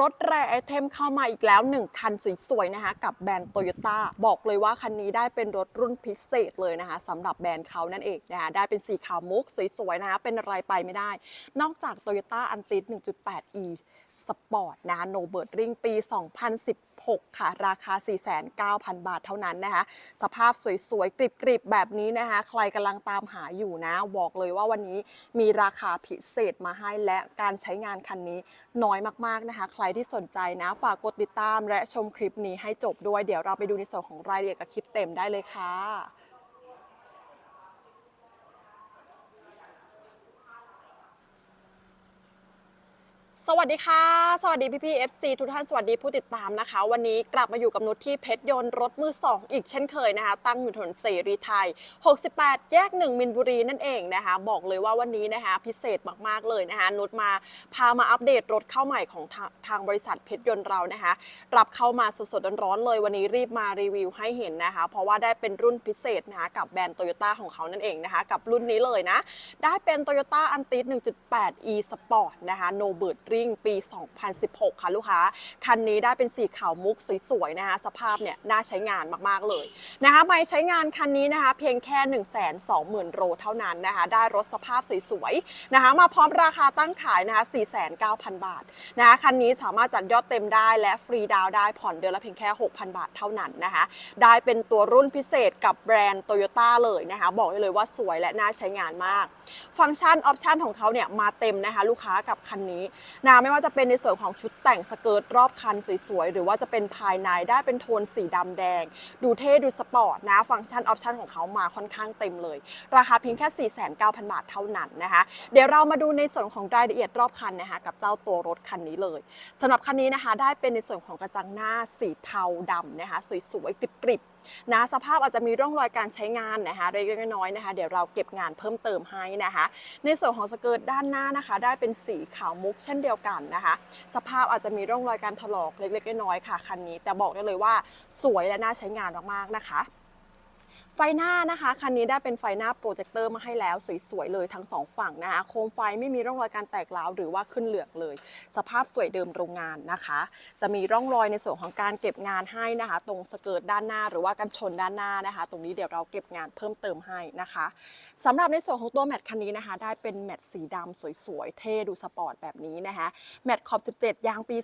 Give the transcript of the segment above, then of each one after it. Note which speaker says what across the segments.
Speaker 1: รถแรไอเทมเข้ามาอีกแล้ว 1 คันสวยๆนะคะ กับแบรนด์โตโยต้าบอกเลยว่าคันนี้ได้เป็นรถรุ่นพิเศษเลยนะคะสำหรับแบรนด์เขานั่นเองนะคะได้เป็นสีขาวมุกสวยๆนะคะเป็นอะไรไปไม่ได้ นอกจาก Toyota a n t i 1.8e สปอร์ตนะคะโนเบิร์ดริงปี 2016 ค่ะ ราคา 49,000 บาทเท่านั้นนะคะ สภาพสวยๆ กริบๆ แบบนี้นะคะ ใครกำลังตามหาอยู่นะ บอกเลยว่าวันนี้มีราคาพิเศษมาให้และการใช้งานคันนี้น้อยมากๆนะคะ ใครที่สนใจนะ ฝากกดติดตามและชมคลิปนี้ให้จบด้วย เดี๋ยวเราไปดูในส่วนของรายละเอียดกับคลิปเต็มได้เลยค่ะ สวัสดีค่ะ สวัสดีพี่พี่ FC ทุกท่านสวัสดีผู้ติดตามนะคะ วันนี้กลับมาอยู่กับนุชที่เพชรยนต์รถมือ 2 อีกเช่นเคยนะคะ ตั้งอยู่ถนนเสรีไทย 68 แยก 1 มินบุรีนั่นเองนะคะ บอกเลยว่าวันนี้นะคะพิเศษมากๆเลยนะคะนุชมาพามาอัปเดตรถเข้าใหม่ของทาทางบริษัทเพชรยนต์เรานะคะ รับเข้ามาสดๆร้อนๆเลยวันนี้รีบมารีวิวให้เห็นนะคะ เพราะว่าได้เป็นรุ่นพิเศษนะคะกับแบรนด์โตโยต้าของเขานั่นเองนะคะกับรุ่นนี้เลยนะได้เป็น Toyota a n t i 1.8e Sport นะคะ No Bird Ring ปี 2016 ค่ะลูกค้า คันนี้ได้เป็นสีขาวมุกสวยๆนะคะ สภาพเนี่ยน่าใช้งานมากๆเลยนะคะไม่ใช้งานคันนี้นะคะ เพียงแค่ 120,000โลเท่านั้นนะคะ ได้รถสภาพสวยๆนะคะ มาพร้อมราคาตั้งขายนะคะ 49,000 บาทนะคะ คันนี้สามารถจัดยอดเต็มได้และฟรีดาวได้ผ่อนเดือนละเพียงแค่ 6,000 บาทเท่านั้นนะคะ ได้เป็นตัวรุ่นพิเศษกับแบรนด์โตโยต้าเลยนะคะ บอกได้เลยว่าสวยและน่าใช้งานมาก ฟังก์ชันออปชันของเขาเนี่ยมาเต็มนะคะ ลูกค้ากับคันนี้นะไม่ว่าจะเป็นในส่วนของชุดแต่งสเกิร์ตรอบคันสวยๆ หรือว่าจะเป็นภายในได้เป็นโทนสีดำแดง ดูเท่ดูสปอร์ตนะฟังก์ชันออปชันของเขามาค่อนข้างเต็มเลย ราคาเพียงแค่ 49,000 บาทเท่านั้นนะคะ เดี๋ยวเรามาดูในส่วนของรายละเอียดรอบคันนะคะกับเจ้าตัวรถคันนี้เลยสำหรับคันนี้นะคะได้เป็นในส่วนของกระจังหน้าสีเทาดำนะคะสวยๆกริบๆนะสภาพอาจจะมีร่องรอยการใช้งานนะคะเล็กน้อยนะคะ เดี๋ยวเราเก็บงานเพิ่มเติมให้นะคะ ในส่วนของสเกิร์ตด้านหน้านะคะ ได้เป็นสีขาวมุกเช่นเดียวกันนะคะ สภาพอาจจะมีร่องรอยการถลอกเล็กๆน้อยๆค่ะคันนี้ แต่บอกได้เลยว่าสวยและน่าใช้งานมากๆนะคะ ไฟหน้านะคะคันนี้ได้เป็นไฟหน้าโปรเจคเตอร์มาให้แล้วสวยๆเลยทั้งสองฝั่งนะคะโคมไฟไม่มีร่องรอยการแตกร้าวหรือว่าขึ้นเหลืองเลย สภาพสวยเดิมโรงงานนะคะ จะมีร่องรอยในส่วนของการเก็บงานให้นะคะ ตรงสเกิร์ตด้านหน้าหรือว่ากันชนด้านหน้านะคะ ตรงนี้เดี๋ยวเราเก็บงานเพิ่มเติมให้นะคะสำหรับในส่วนของตัวแมตคันนี้นะคะ ได้เป็นแมตสีดำสวยๆเท่ดูสปอร์ตแบบนี้นะคะแมตขอบ 17 ยางปี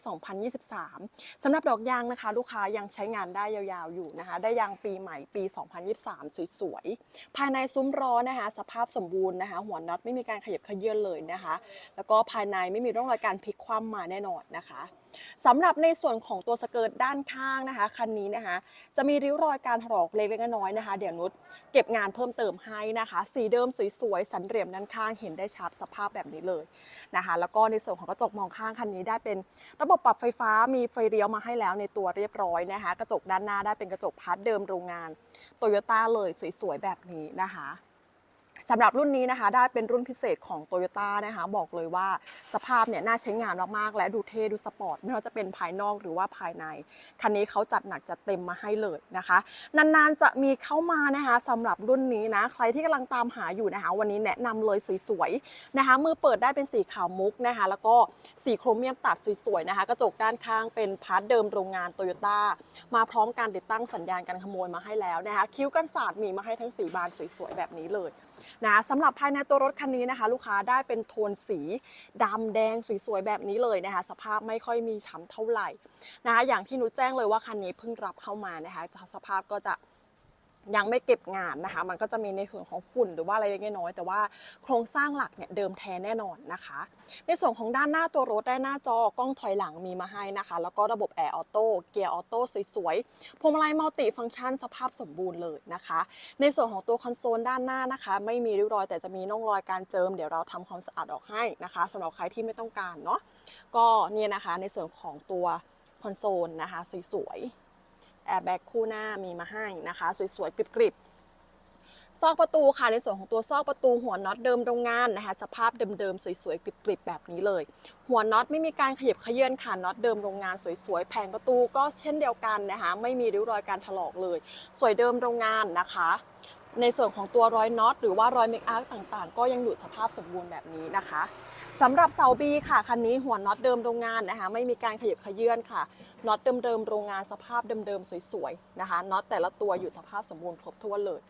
Speaker 1: 2023สำหรับดอกยางนะคะ ลูกค้ายังใช้งานได้ยาวๆอยู่นะคะ ได้ยางปีใหม่ปี 2023สวยๆ ภายในซุ้มร้อนะคะ สภาพสมบูรณ์นะคะ หัวน็อตไม่มีการขยับเขยื้อนเลยนะคะ แล้วก็ภายในไม่มีร่องรอยการพลิกคว่ำมาแน่นอนนะคะ สำหรับในส่วนของตัวสเกิร์ตด้านข้างนะคะคันนี้นะคะจะมีริ้วรอยการถลอกเล็กๆน้อยๆนะคะ เดี๋ยวนุชเก็บงานเพิ่มเติมให้นะคะ สีเดิมสวยๆสันเหลี่ยมด้านข้างเห็นได้ชัดสภาพแบบนี้เลยนะคะ แล้วก็ในส่วนของกระจกมองข้างคันนี้ได้เป็นระบบปรับไฟฟ้ามีไฟเลี้ยวมาให้แล้วในตัวเรียบร้อยนะคะ กระจกด้านหน้าได้เป็นกระจกพัดเดิมโรงงานโตโยต้าเลยสวยๆแบบนี้นะคะ สำหรับรุ่นนี้นะคะ ได้เป็นรุ่นพิเศษของ t o y ยต้นะคะ บอกเลยว่าสภาพเนี่ยน่าใช้งานมากๆ และดูเท่ดูสปอร์ต ไม่ว่าจะเป็นภายนอกหรือว่าภายใน คันนี้เขาจัดหนักจัดเต็มมาให้เลยนะคะ นานๆจะมีเข้ามานะคะสำหรับรุ่นนี้นะ ใครที่กำลังตามหาอยู่นะคะ วันนี้แนะนำเลยสวยๆนะคะ มือเปิดได้เป็นสีขาวมุกนะคะ แล้วก็สีโครเมียมตัดสวยๆนะคะ กระจกด้านข้างเป็นพาร์ทเดิมโรงงานโตโยต้ามาพร้อมการติดตั้งสัญญาณการขโมยมาให้แล้วนะคะ คิ้วกันศาสตร์มีมาให้ทั้งสีบานสวยๆแบบนี้เลย นะสำหรับภายในตัวรถคันนี้นะคะ ลูกค้าได้เป็นโทนสีดำแดงสวยๆแบบนี้เลยนะคะ สภาพไม่ค่อยมีช้ำเท่าไหร่นะคะอย่างที่นุชแจ้งเลยว่าคันนี้เพิ่งรับเข้ามานะคะสภาพก็จะ ยังไม่เก็บงานนะคะ มันก็จะมีในส่วนของฝุ่นหรือว่าอะไรเล็กน้อย แต่ว่าโครงสร้างหลักเนี่ยเดิมแท้แน่นอนนะคะ ในส่วนของด้านหน้าตัวรถได้หน้าจอกล้องถอยหลังมีมาให้นะคะ แล้วก็ระบบแอร์ออโต้เกียร์ออโต้สวยๆพวงมาลัยมัลติฟังก์ชันสภาพสมบูรณ์เลยนะคะ ในส่วนของตัวคอนโซลด้านหน้านะคะ ไม่มีริ้วรอย แต่จะมีน่องรอยการเจิม เดี๋ยวเราทำความสะอาดออกให้นะคะสำหรับใครที่ไม่ต้องการเนาะก็เนี่ยนะคะในส่วนของตัวคอนโซลนะคะสวยๆ แอร์แบ็กคู่หน้ามีมาให้นะคะ สวยๆกริบๆซอกประตูค่ะในส่วนของตัวซอกประตูหัวน็อตเดิมโรงงานนะคะสภาพเดิมๆสวยๆกริบๆแบบนี้เลย หัวน็อตไม่มีการขยับเขยื้อนค่ะน็อตเดิมโรงงานสวยๆแผงประตูก็เช่นเดียวกันนะคะไม่มีริ้วรอยการถลอกเลย สวยเดิมโรงงานนะคะ ในส่วนของตัวรอยน็อตหรือว่ารอยเมคอาร์ต่างๆ ก็ยังอยู่สภาพสมบูรณ์แบบนี้นะคะสำหรับเสาบีค่ะคันนี้หัวน็อตเดิมโรงงานนะคะไม่มีการขยับขยื่นค่ะน็อตเดิมๆโรงงานสภาพเดิมๆสวยๆนะคะน็อตแต่ละตัวอยู่สภาพสมบูรณ์ครบถ้วนเลย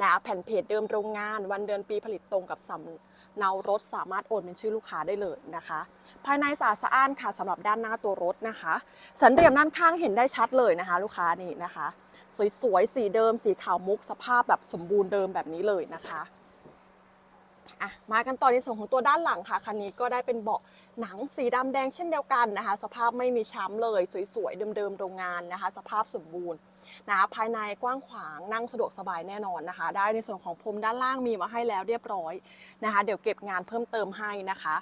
Speaker 1: นะแผ่นเพจเดิมโรงงาน วันเดือนปีผลิตตรงกับสำเนารถสามารถโอนเป็นชื่อลูกค้าได้เลยนะคะ ภายในสะอาดสะอ้านค่ะสำหรับด้านหน้าตัวรถนะคะ สันเหลี่ยมด้านข้างเห็นได้ชัดเลยนะคะ ลูกค้านี่นะคะ สวยๆ สีเดิม สีขาวมุกสภาพแบบสมบูรณ์เดิมแบบนี้เลยนะคะอะมากันต่อในส่วนของตัวด้านหลังค่ะคันนี้ก็ได้เป็นเบาะหนังสีดำแดงเช่นเดียวกันนะคะ สภาพไม่มีช้ำเลยสวยๆเดิมๆโรงงานนะคะ สภาพสมบูรณ์นะะภายในกว้างขวางนั่งสะดวกสบายแน่นอนนะคะ ได้ในส่วนของพรมด้านล่างมีมาให้แล้วเรียบร้อยนะคะ เดี๋ยวเก็บงานเพิ่มเติมให้นะคะ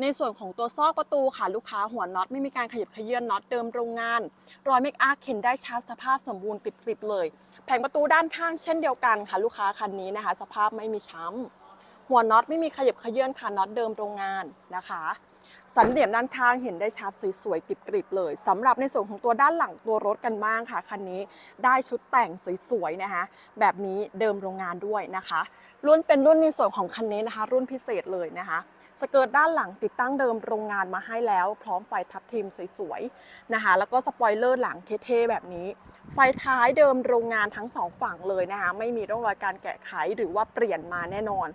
Speaker 1: ในส่วนของตัวซอกประตูค่ะลูกค้าหัวน็อตไม่มีการขยับขยื่นน็อตเดิมโรงงาน รอยเมคอาร์เข็นได้ชัดสภาพสมบูรณ์กริบๆเลย แผงประตูด้านข้างเช่นเดียวกันค่ะลูกค้าคันนี้นะคะ สภาพไม่มีช้ำหัวน็อตไม่มีขยับขยื่นค่ะน็อตเดิมโรงงานนะคะ สันเหลี่ยมด้านข้างเห็นได้ชัดสวยๆกริบๆเลยสำหรับในส่วนของตัวด้านหลังตัวรถกันบ้างค่ะคันนี้ได้ชุดแต่งสวยๆนะคะ แบบนี้เดิมโรงงานด้วยนะคะ รุ่นเป็นรุ่นในส่วนของคันนี้นะคะ รุ่นพิเศษเลยนะคะ สเกิร์ตด้านหลังติดตั้งเดิมโรงงานมาให้แล้ว พร้อมไฟทับทิมสวยๆนะคะแล้วก็สปอยเลอร์หลังเท่ๆแบบนี้ ไฟท้ายเดิมโรงงานทั้งสองฝั่งเลยนะคะไม่มีร่องรอยการแกะไขหรือว่าเปลี่ยนมาแน่นอน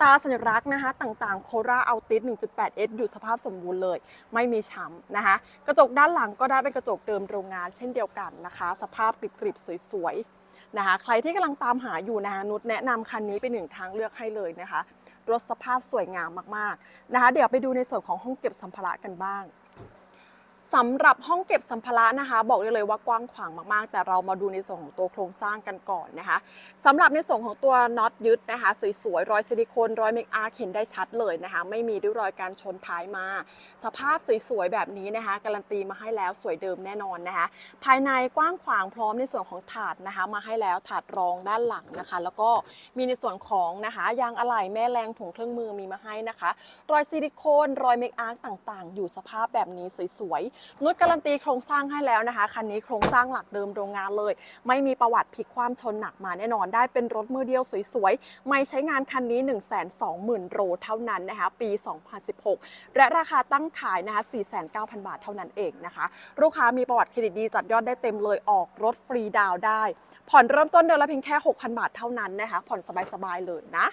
Speaker 1: ตาสัญลักษณ์นะคะต่างๆโคราอัลติส 1.8S อยู่สภาพสมบูรณ์เลย ไม่มีช้ำนะคะ กระจกด้านหลังก็ได้เป็นกระจกเดิมโรงงานเช่นเดียวกันนะคะ สภาพกริบๆสวยๆนะคะใครที่กำลังตามหาอยู่นะคะนุชแนะนำคันนี้เป็นหนึ่งทางเลือกให้เลยนะคะ รถสภาพสวยงามมากๆนะคะ เดี๋ยวไปดูในส่วนของห้องเก็บสัมภาระกันบ้าง สำหรับห้องเก็บสัมภาระนะคะ บอกได้เลยว่ากว้างขวางมากๆ แต่เรามาดูในส่วนของตัวโครงสร้างกันก่อนนะคะสำหรับในส่วนของตัวน็อตยึดนะคะสวยๆรอยซิลิโคนรอยเมคอาร์เห็นได้ชัดเลยนะคะ ไม่มีริ้วรอยการชนท้ายมา สภาพสวยๆแบบนี้นะคะ การันตีมาให้แล้วสวยเดิมแน่นอนนะคะ ภายในกว้างขวางพร้อมในส่วนของถาดนะคะ มาให้แล้วถาดรองด้านหลังนะคะ แล้วก็มีในส่วนของนะคะยางอะไหล่แม่แรงถุงเครื่องมือมีมาให้นะคะ รอยซิลิโคนรอยเมคอาร์ต่างๆ อยู่สภาพแบบนี้สวยๆนุชการันตีโครงสร้างให้แล้วนะคะ คันนี้โครงสร้างหลักเดิมโรงงานเลย ไม่มีประวัติพลิกความชนหนักมาแน่นอน ได้เป็นรถมือเดียวสวยๆ ไม่ใช้งานคันนี้ 1 2 0 0 0 0โลเท่านั้นนะคะ ปี 2016 และราคาตั้งขายนะคะ 4,900 บาทเท่านั้นเองนะคะ ลูกค้ามีประวัติเครดิตดีจัดยอดได้เต็มเลยออกรถฟรีดาวได้ ผ่อนเริ่มต้นเดือนละเพียงแค่ 6,000 บาทเท่านั้นนะคะ ผ่อนสบายๆเลยนะ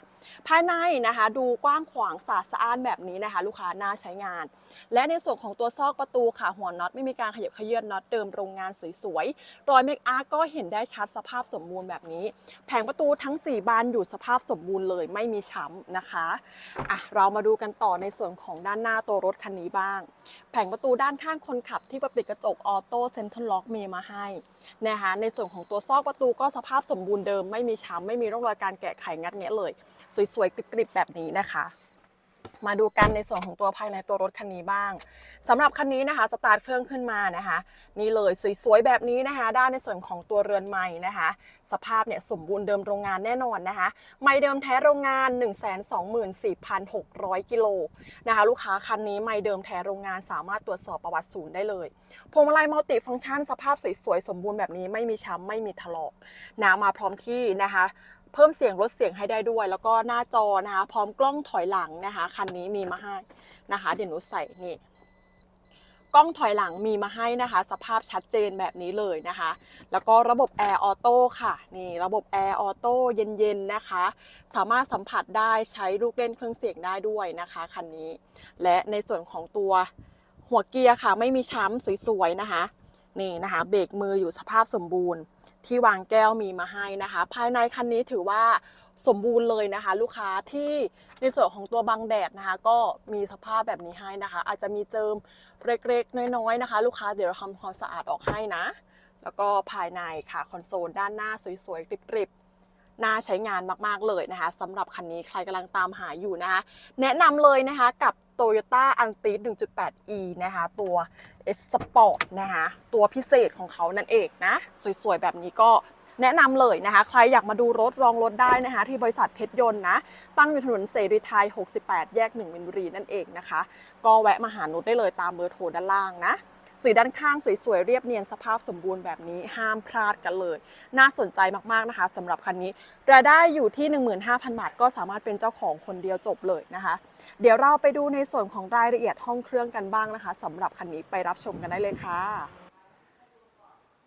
Speaker 1: ภายในนะคะดูกว้างขวางสะอาดสะอ้านแบบนี้นะคะ ลูกค้าน่าใช้งาน และในส่วนของตัวซอกประตูค่ะหัวน็อตไม่มีการขยับเขยื่นน็อตเดิมโรงงานสวยๆ รอยเมคอาร์ก็เห็นได้ชัดสภาพสมบูรณ์แบบนี้ แผงประตูทั้ง 4 บานอยู่สภาพสมบูรณ์เลยไม่มีช้ำนะคะอะเรามาดูกันต่อในส่วนของด้านหน้าตัวรถคันนี้บ้าง แผงประตูด้านข้างคนขับที่ประปิดกระจกออโต้เซ็นทรัลล็อกมีมาให้นะคะในส่วนของตัวซอกประตูก็สภาพสมบูรณ์เดิมไม่มีช้ำไม่มีร่องรอยการแกะไขงัดแงะเลย สวยๆกริบๆแบบนี้นะคะ มาดูกันในส่วนของตัวภายในตัวรถคันนี้บ้างสำหรับคันนี้นะคะสตาร์ทเครื่องขึ้นมานะคะ นี่เลยสวยๆแบบนี้นะคะ ด้านในส่วนของตัวเรือนไม้นะคะ สภาพเนี่ยสมบูรณ์เดิมโรงงานแน่นอนนะคะ ไม้เดิมแท้โรงงาน 124,600 กิโลนะคะ ลูกค้าคันนี้ไม้เดิมแท้โรงงานสามารถตรวจสอบประวัติศูนย์ได้เลยพวงมาลัยมัลติฟังก์ชัน สภาพสวยๆสมบูรณ์แบบนี้ไม่มีช้ำไม่มีถลอกนะมาพร้อมที่นะคะ เพิ่มเสียงลดเสียงให้ได้ด้วย แล้วก็หน้าจอนะคะ พร้อมกล้องถอยหลังนะคะ คันนี้มีมาให้นะคะ เดี๋ยวหนูใส่นี่กล้องถอยหลังมีมาให้นะคะ สภาพชัดเจนแบบนี้เลยนะคะ แล้วก็ระบบแอร์ออโต้ค่ะนี่ระบบแอร์ออโต้เย็นๆนะคะ สามารถสัมผัสได้ใช้ลูกเล่นเครื่องเสียงได้ด้วยนะคะคันนี้ และในส่วนของตัวหัวเกียร์ค่ะ ไม่มีช้ำสวยๆนะคะ นี่นะคะ เบรกมืออยู่สภาพสมบูรณ์ ที่วางแก้วมีมาให้นะคะ ภายในคันนี้ถือว่าสมบูรณ์เลยนะคะ ลูกค้าที่ในส่วนของตัวบังแดดนะคะ ก็มีสภาพแบบนี้ให้นะคะ อาจจะมีเจิมเล็กๆ น้อยๆนะคะ ลูกค้าเดี๋ยวเราทำความสะอาดออกให้นะ แล้วก็ภายในค่ะคอนโซลด้านหน้าสวยๆกริบๆ น่าใช้งานมากๆเลยนะคะสำหรับคันนี้ใครกำลังตามหาอยู่นะคะแนะนำเลยนะคะกับ Toyota a n t i 1.8e นะคะตัว S Sport นะคะตัวพิเศษของเขานั่นเองนะ สวยๆ แบบนี้ก็แนะนำเลยนะคะ ใครอยากมาดูรถลองรถได้นะคะ ที่บริษัทเพชรยนต์นะ ตั้งอยู่ถนนเสรีไทย 68 แยก1มินบุรีนั่นเองนะคะ ก็แวะมาหานุชได้เลยตามเบอร์โทรด้านล่างนะ สีด้านข้างสวยๆ เรียบเนียนสภาพสมบูรณ์แบบนี้ห้ามพลาดกันเลย น่าสนใจมากๆนะคะสำหรับคันนี้รายได้อยู่ที่ 15,000 บาท ก็สามารถเป็นเจ้าของคนเดียวจบเลยนะคะ เดี๋ยวเราไปดูในส่วนของรายละเอียดห้องเครื่องกันบ้างนะคะสำหรับคันนี้ไปรับชมกันได้เลยค่ะ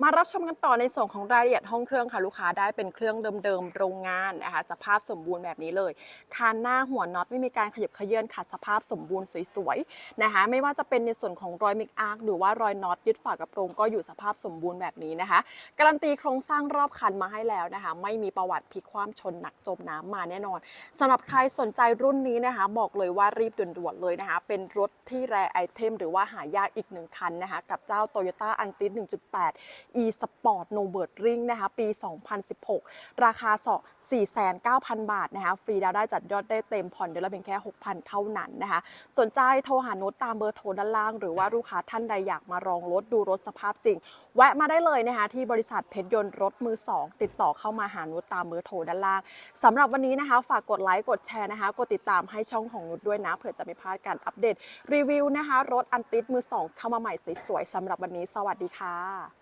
Speaker 1: มารับชมกันต่อในส่วนของรายละเอียดห้องเครื่องค่ะลูกค้าได้เป็นเครื่องเดิมๆโรงงานนะคะสภาพสมบูรณ์แบบนี้เลยคานหน้าหัวน็อตไม่มีการขยับเขยื้อนค่ะสภาพสมบูรณ์สวยๆนะคะไม่ว่าจะเป็นในส่วนของรอยมิกอาร์คหรือว่ารอยน็อตยึดฝากระโปรงก็อยู่สภาพสมบูรณ์แบบนี้นะคะ การันตีโครงสร้างรอบคันมาให้แล้วนะคะ ไม่มีประวัติพลิกคว่ำชนหนักจมน้ำมาแน่นอนสำหรับใครสนใจรุ่นนี้นะคะ บอกเลยว่ารีบด่วนๆเลยนะคะ เป็นรถที่แรไอเทมหรือว่าหายากอีกหนึ่งคันนะคะกับเจ้า Toyota a n t i s 1.8 e Sport No b i r d Ring นะคะ ปี 2016 ราคาสอ49,000 บาทนะคะ ฟรีดาวได้จัดยอดได้เต็มผ่อนเดือนละเพียงแค่ 6,000 เท่านั้นนะคะ สนใจโทรหาโนุชตามเบอร์โทรด้านล่าง หรือว่าลูกค้าท่านใดอยากมาลองรถดูรถสภาพจริง แวะมาได้เลยนะคะ ที่บริษัทเพชรยนต์รถมือ 2 ติดต่อเข้ามาหาโนุชตามเบอร์โทรด้านล่างสำหรับวันนี้นะคะ ฝากกดไลค์กดแชร์นะคะ กดติดตามให้ช่องของนุชด้วยนะเผื่อจะไม่พลาดการอัปเดตรีวิวนะคะ รถอันติดมือ 2 เข้ามาใหม่สวยๆสำหรับวันนี้ สวัสดีค่ะ